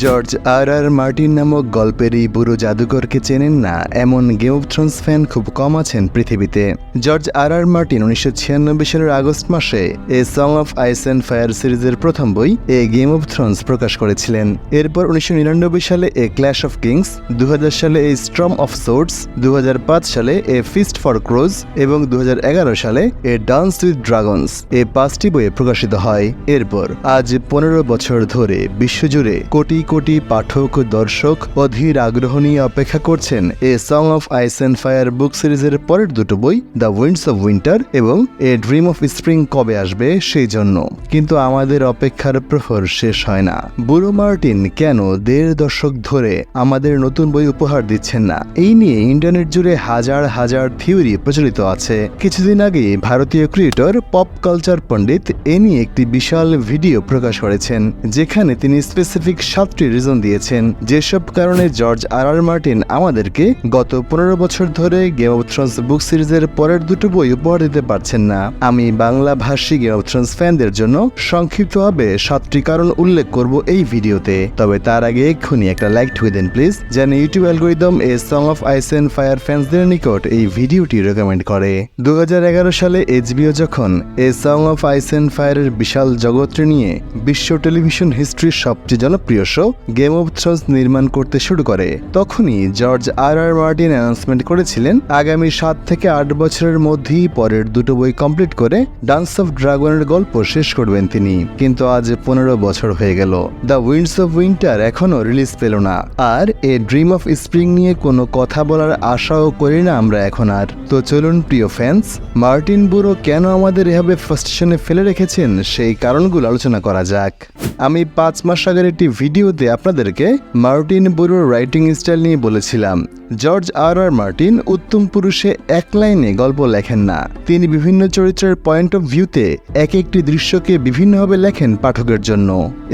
George R R Martin নামক গল্পের এই বুড়ো জাদুকরকে চেনেন না। এমন গেম অফ থ্রোনস ফ্যান খুব কম আছেন পৃথিবীতে। জর্জ আর আর মার্টিন উনিশশো ছিয়ানব্বই সালের আগস্ট মাসে a song of ice and fire সিরিজের প্রথম বই এ গেম অফ থ্রোনস প্রকাশ করেছিলেন। এরপর উনিশশো নিরানব্বই সালে এ ক্ল্যাশ অফ কিংস দু হাজার সালে এ স্ট্রম অফ সোর্টস দু হাজার পাঁচ সালে এ ফিস্ট ফর ক্রোজ এবং দু হাজার এগারো সালে এ ডান্স উইথ ড্রাগনস এ পাঁচটি বইয়ে প্রকাশিত হয়। এরপর আজ পনেরো বছর ধরে বিশ্বজুড়ে কোটি কোটি পাঠক, দর্শক অধীর আগ্রহ নিয়ে অপেক্ষা করছেন a song of ice and fire book সিরিজের পরের দুটো বই দ্য উইন্ডস অফ উইন্টার এবং এ ড্রিম অফ স্প্রিং কবে আসবে সেই জন্য। কিন্তু আমাদের অপেক্ষার প্রহর শেষ হয় না। বুড়ো মার্টিন, কেন দেড় দশক ধরে আমাদের নতুন বই উপহার দিচ্ছেন না? এই নিয়ে ইন্টারনেট জুড়ে হাজার হাজার থিওরি প্রচলিত আছে। কিছুদিন আগে ভারতীয় ক্রিয়েটর, পপ কালচার পণ্ডিত এ নিয়ে একটি বিশাল ভিডিও প্রকাশ করেছেন, যেখানে তিনি স্পেসিফিক সাতটি রিজন দিয়েছেন। যেসব কারণে জর্জ আর আর মার্টিন আমাদেরকে গত পনেরো বছর ধরে গেম অফ থ্রোনস বুক সিরিজের পরের দুটো বই উপহার দিতে পারছেন না। আমি বাংলা ভাষী গেম অফ থ্রোনস ফ্যানদের জন্য সংক্ষিপ্তভাবে সাতটি কারণ উল্লেখ করব এই ভিডিওতে। তবে তার আগে এক্ষুনি একটা লাইক ঠুয়ে দেন প্লিজ যেন YouTube algorithm A song of ice and fire ফ্যান্সদের নিকট এই ভিডিওটি রেকমেন্ড করে। দু হাজার এগারো সালে এইচবিও যখন A song of ice and ফায়ারের বিশাল জগৎটি নিয়ে বিশ্ব টেলিভিশন হিস্ট্রির সবচেয়ে জনপ্রিয় শো গেম অফ থ্রোনস নির্মাণ করতে শুরু করে। তখনই George R R Martin announcement করেছিলেন, আগামী সাত থেকে আট বছরের মধ্যেই পরের দুটো বই কমপ্লিট করে ডান্স অফ ড্রাগনের গল্প শেষ করবেন তিনি। কিন্তু আজ পনেরো বছর হয়ে গেল। দ্য উইন্ডস অফ উইন্টার এখনও রিলিজ পেল না। আর এ ড্রিম অফ স্প্রিং নিয়ে কোনো কথা বলার আশাও করি না আমরা এখন আর। তো চলুন প্রিয় ফ্যান্স মার্টিন বুড়ো কেন আমাদের এভাবে ফার্স্টেশনে ফেলে রেখেছেন সেই কারণগুলো আলোচনা করা যাক। আমি পাঁচ মাস আগের একটি ভিডিওতে আপনাদেরকে মার্টিন বুড়োর রাইটিং স্টাইল নিয়ে বলেছিলাম। জর্জ আর আর মার্টিন উত্তম পুরুষে এক লাইনে গল্প লেখেন না। তিনি বিভিন্ন চরিত্রের পয়েন্ট অফ ভিউতে এক একটি দৃশ্যকে বিভিন্নভাবে লেখেন পাঠকের জন্য।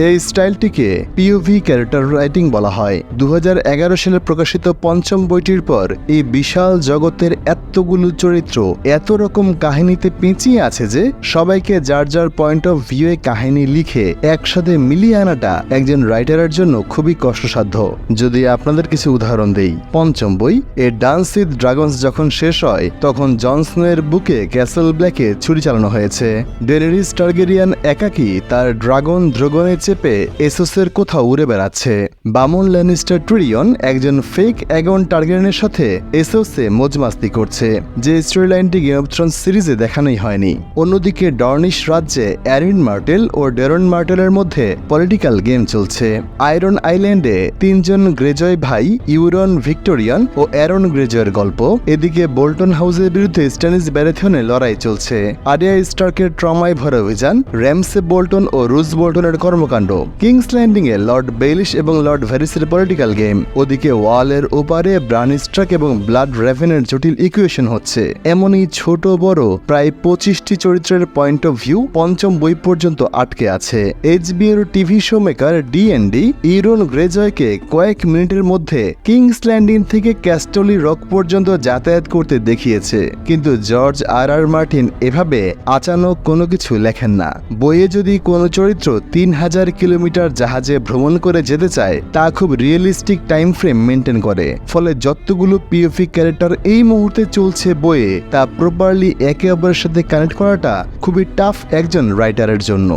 এই স্টাইলটিকে পিওভি ক্যারেক্টার রাইটিং বলা হয়। দু হাজার এগারো সালে প্রকাশিত পঞ্চম বইটির পর এই বিশাল জগতের এতগুলো চরিত্র, এত রকম কাহিনীতে পেঁচিয়ে আছে যে সবাইকে যার যার পয়েন্ট অফ ভিউয়ে কাহিনী লিখে একসাথে মিলিয়ে আনাটা একজন রাইটারের জন্য খুবই কষ্টসাধ্য। যদি আপনাদের কিছু উদাহরণ দেই, পঞ্চম বই, এ ডান্স উইথ ড্রাগনস যখন শেষ হয়, তখন জনসনের বুকে ক্যাসেল ব্ল্যাকে ছুরি চালানো হয়েছে। ডেনেরিস টার্গেরিয়ান একাকি তার ড্রাগন দ্রগনে চেপে এসোসের কোথাও উড়ে বেড়াচ্ছে। বামন ল্যানিস্টার ট্রিয়ন একজন ফেক অ্যাগন টার্গেরিয়ানের সাথে এসোসে মজমাস্তি করছে, যে স্টোরি লাইনটি গেম অফ থ্রোনস সিরিজে দেখানোই হয়নি। অন্যদিকে ডর্নিশ রাজ্যে অ্যারিন মার্টেল ও ডেরন মার্টেলের মধ্যে পলিটিক্যাল গেম চলছে। আয়রন আইল্যান্ডে তিনজন গ্রেজয় ভাই, ইউরন ভিক্টোরিয়ান ও অ্যারন গ্রেজয়ের গল্প। এদিকে বোল্টন হাউসের বিরুদ্ধে স্ট্যানিস ব্যারেথনে লড়াই চলছে। আরিয়া স্টার্কের ট্রমায় ভরা অভিযান, র্যামসে বোল্টন ও রুজ বোল্টনের কর্মকাণ্ড। কিংস ল্যান্ডিং এ লর্ড বেইলিশ এবং লর্ড ভ্যারিসের পলিটিক্যাল গেম। ওদিকে ওয়ালের ওপারে ব্রান স্ট্রাক এবং ব্লাড রেভেনের জটিল ইকুয়েশন হচ্ছে। এমনই ছোট বড় প্রায় পঁচিশটি চরিত্রের পয়েন্ট অফ ভিউ পঞ্চম বই পর্যন্ত আটকে আছে। এইচবিএর TV show maker DnD Euron গ্রেজয়কে কয়েক মিনিটের মধ্যে কিংস ল্যান্ডিং থেকে ক্যাস্টলি রক পর্যন্ত যাতায়াত করতে দেখিয়েছে। কিন্তু জর্জ আর আর মার্টিন এভাবে আচানক কোনো কিছু লেখেন না। বইয়ে যদি কোনো চরিত্র তিন হাজার কিলোমিটার জাহাজে ভ্রমণ করে যেতে চায়, তা খুব রিয়েলিস্টিক টাইম ফ্রেম মেনটেন করে। ফলে যতগুলো পিওফি ক্যারেক্টার এই মুহূর্তে চলছে বইয়ে, তা প্রপারলি একে অপরের সাথে কানেক্ট করাটা খুবই টাফ একজন রাইটারের জন্য।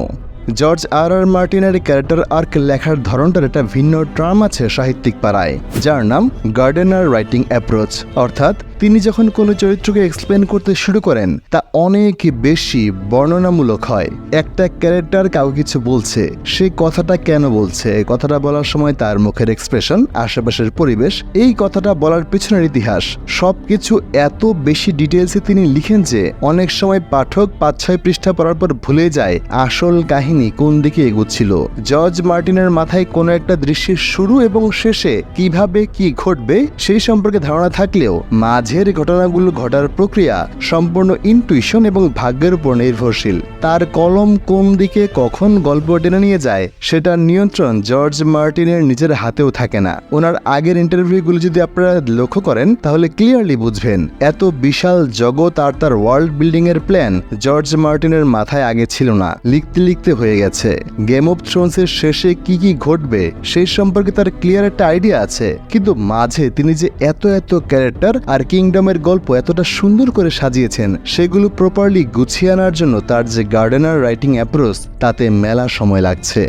জর্জ আর আর মার্টিনের ক্যারেক্টার আর্ক লেখার ধরনটার একটা ভিন্ন টার্ম আছে সাহিত্যিক পাড়ায়, যার নাম গার্ডেনার রাইটিং অ্যাপ্রোচ অর্থাৎ তিনি যখন কোনো চরিত্রকে এক্সপ্লেন করতে শুরু করেন, তা অনেক বেশি বর্ণনামূলক হয়। একটা ক্যারেক্টার কাউকে কিছু বলছে সেই কথাটা কেন বলছে কথাটা বলার সময় তার মুখের এক্সপ্রেশন আশেপাশের পরিবেশ, এই কথাটা বলার পেছনের ইতিহাস, সবকিছু এত বেশি ডিটেলসে তিনি লিখেন যে, অনেক সময় পাঠক পাঁচ ছয় পৃষ্ঠা পড়ার পর ভুলে যায় আসল কাহিনী কোন দিকে এগুচ্ছিল। জর্জ মার্টিনের মাথায় কোনো একটা দৃশ্যের শুরু এবং শেষে কীভাবে কি ঘটবে সেই সম্পর্কে ধারণা থাকলেও মাঝ মাঝের ঘটনাগুলো ঘটার প্রক্রিয়া সম্পূর্ণ ইনটুইশন এবং ভাগ্যের উপর নির্ভরশীল। তার কলম কোন দিকে কখন গল্প টেনে নিয়ে যায়, সেটার নিয়ন্ত্রণ জর্জ মার্টিনের নিজের হাতেও থাকে না। ওনার আগের ইন্টারভিউগুলো যদি আপনারা লক্ষ্য করেন, তাহলে ক্লিয়ারলি বুঝবেন এত বিশাল জগৎ আর তার ওয়ার্ল্ড বিল্ডিং এর প্ল্যান জর্জ মার্টিনের মাথায় আগে ছিল না, লিখতে লিখতে হয়ে গেছে। গেম অফ থ্রোনসের শেষে কি কি ঘটবে, সেই সম্পর্কে তার ক্লিয়ার একটা আইডিয়া আছে। কিন্তু মাঝে তিনি যে এত এত ক্যারেক্টার আর কিংডমের গল্প এতটা সুন্দর করে সাজিয়েছেন, সেগুলো প্রপারলি গুছিয়ে আনার জন্য তার যে গার্ডেনার রাইটিং অ্যাপ্রোচ তাতে মেলা সময় লাগছে।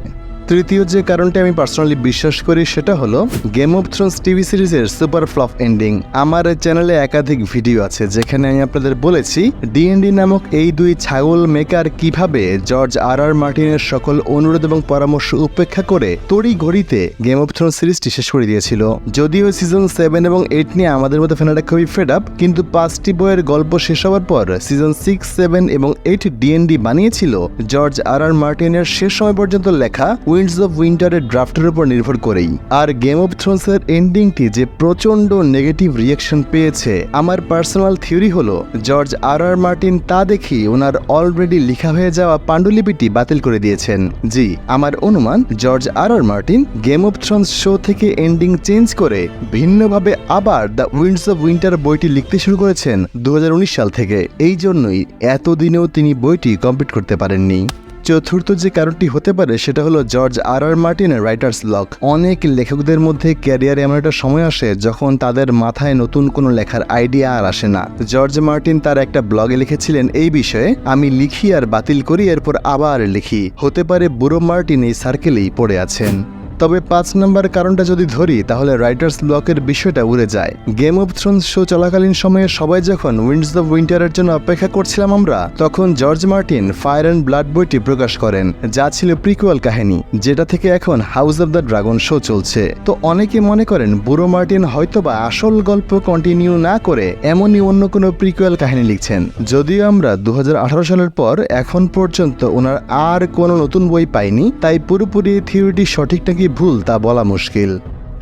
তৃতীয় যে কারণটি আমি পার্সোনালি বিশ্বাস করি সেটা হলো গেম অফ থ্রোনস টিভি সিরিজের সুপার ফ্লপ এন্ডিং আমার চ্যানেলে একাধিক ভিডিও আছে, যেখানে আমি আপনাদের বলেছি ডিএনডি নামক এই দুই ছাগল মেকার কীভাবে জর্জ আর আর মার্টিনের সকল অনুরোধ এবং পরামর্শ উপেক্ষা করে তড়ি ঘড়িতে গেম অফ থ্রোনস সিরিজটি শেষ করে দিয়েছিল। যদিও সিজন সেভেন এবং এইট নিয়ে আমাদের মতো ফ্যানেরা খুবই ফেড আপ কিন্তু পাঁচটি বইয়ের গল্প শেষ হওয়ার পর সিজন সিক্স সেভেন এবং এইট ডিএনডি বানিয়েছিল জর্জ আর আর মার্টিনের শেষ সময় পর্যন্ত লেখা উইন্ডস অফ উইন্টারের ড্রাফটের উপর নির্ভর করেই। আর গেম অফ থ্রোনসের এন্ডিংটি যে প্রচণ্ড নেগেটিভ রিয়াকশন পেয়েছে, আমার পার্সোনাল থিওরি হলো জর্জ আর আর মার্টিন তা দেখি ওনার অলরেডি লেখা হয়ে যাওয়া পাণ্ডুলিপিটি বাতিল করে দিয়েছেন। জি, আমার অনুমান George R R Martin game of thrones show থেকে এন্ডিং চেঞ্জ করে ভিন্নভাবে আবার দ্য উইন্ডস অফ উইন্টার বইটি লিখতে শুরু করেছেন দু হাজার উনিশ সাল থেকে। এই জন্যই এতদিনেও তিনি বইটি কমপ্লিট করতে পারেননি। চতুর্থ যে কারণটি হতে পারে সেটা হলো জর্জ আর আর মার্টিনের রাইটার্স লক অনেক লেখকদের মধ্যে ক্যারিয়ারে এমন একটা সময় আসে যখন তাদের মাথায় নতুন কোনো লেখার আইডিয়া আর আসে না। জর্জ মার্টিন তার একটা ব্লগে লিখেছিলেন, এই বিষয়ে আমি লিখি আর বাতিল করি, এরপর আবার লিখি। হতে পারে বুড়ো মার্টিন এই সার্কেলেই পড়ে আছেন। তবে পাঁচ নম্বর কারণটা যদি ধরি, তাহলে রাইটার্স ব্লকের বিষয়টা উড়ে যায়। গেম অফ থ্রোনস শো চলাকালীন সময়ে সবাই যখন উইন্ডস অফ উইন্টারের জন্য অপেক্ষা করছিলাম আমরা, তখন George Martin fire and blood বইটি প্রকাশ করেন, যা ছিল প্রিকুয়াল কাহিনী, যেটা থেকে এখন house of the dragon show চলছে। তো অনেকে মনে করেন বুড়ো মার্টিন হয়তোবা আসল গল্প কন্টিনিউ না করে এমনই অন্য কোনো প্রিকুয়াল কাহিনী লিখছেন। যদিও আমরা দু হাজার আঠারো সালের পর এখন পর্যন্ত ওনার আর কোনো নতুন বই পাইনি, তাই পুরোপুরি থিওরিটি সঠিক নাকি ভুল তা বলা মুশকিল।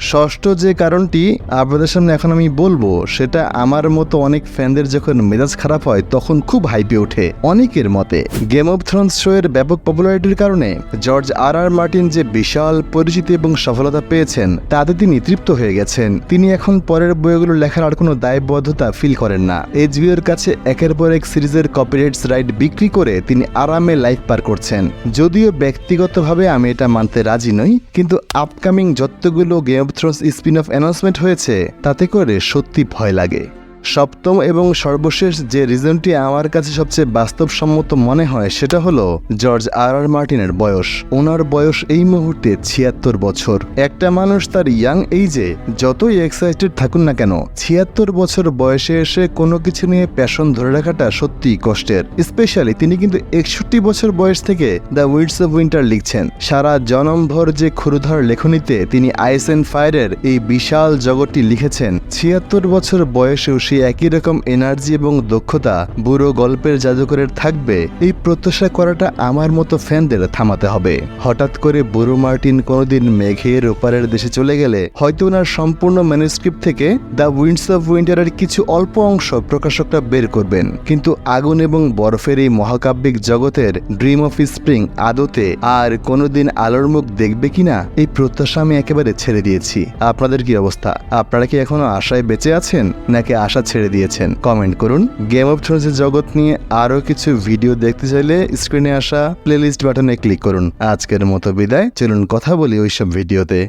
ষষ্ঠ যে কারণটি আপনাদের সামনে এখন আমি বলব, সেটা আমার মতো অনেক ফ্যানদের যখন মেজাজ খারাপ হয়, তখন খুব হাইপে ওঠে অনেকের মতে। গেম অফ থ্রোনস শো এর ব্যাপক পপুলারিটির কারণে জর্জ আর আর মার্টিন যে বিশাল পরিচিতি এবং সফলতা পেয়েছেন, তাতে তিনি তৃপ্ত হয়ে গেছেন। তিনি এখন পরের বইগুলো লেখার আর কোনো দায়বদ্ধতা ফিল করেন না। এইচবিওর কাছে একের পর এক সিরিজের কপিরাইটস রাইট বিক্রি করে তিনি আরামে লাইফ পার করছেন। যদিও ব্যক্তিগতভাবে আমি এটা মানতে রাজি নই, কিন্তু আপকামিং যতগুলো game thrones spin off announcement হয়েছে তাতে করে সত্যি ভয় লাগে। সপ্তম এবং সর্বশেষ যে রিজনটি আমার কাছে সবচেয়ে বাস্তবসম্মত মনে হয়, সেটা হলো জর্জ আর আর মার্টিনের বয়স। ওনার বয়স এই মুহূর্তে ছিয়াত্তর বছর। একটা মানুষ তার ইয়াং এইজে যতই এক্সাইটেড থাকুন না কেন, ছিয়াত্তর বছর বয়সে এসে কোনো কিছু নিয়ে প্যাশন ধরে রাখাটা সত্যিই কষ্টের। স্পেশালি তিনি কিন্তু একষট্টি বছর বয়স থেকে দ্য উইডস অফ উইন্টার লিখছেন। সারা জনমভর যে ক্ষুরধর লেখনীতে তিনি আইস অ্যান্ড ফায়ারের এই বিশাল জগৎটি লিখেছেন, ছিয়াত্তর বছর বয়সেও সেই একই রকম এনার্জি এবং দক্ষতা বুড়ো গল্পের জাদুকরের থাকবে, এই প্রত্যাশা করাটা আমার মতো ফ্যানদের থামাতে হবে। হঠাৎ করে বুড়ো মার্টিন কোনোদিন মেঘের ওপারের দেশে চলে গেলে, হয়তো ওনার সম্পূর্ণ ম্যানুস্ক্রিপ্ট থেকে দ্য উইন্ডস অফ উইন্টারের কিছু অল্প অংশ প্রকাশকরা বের করবেন। কিন্তু আগুন এবং বরফের এই মহাকাব্যিক জগতের ড্রিম অফ স্প্রিং আদতে আর কোনোদিন আলোর মুখ দেখবে কিনা, এই প্রত্যাশা আমি একেবারে ছেড়ে দিয়েছি। আপনাদের কি অবস্থা? আপনারা কি এখনও আশায় বেঁচে আছেন? নাকি আশা ছেড়ে দিয়েছেন। কমেন্ট করুন। গেম অফ থ্রোনসের জগৎ নিয়ে আরও কিছু ভিডিও দেখতে চাইলে স্ক্রিনে আসা প্লেলিস্ট বাটনে ক্লিক করুন। আজকের মতো বিদায়। চলুন কথা বলি ওইসব ভিডিওতে।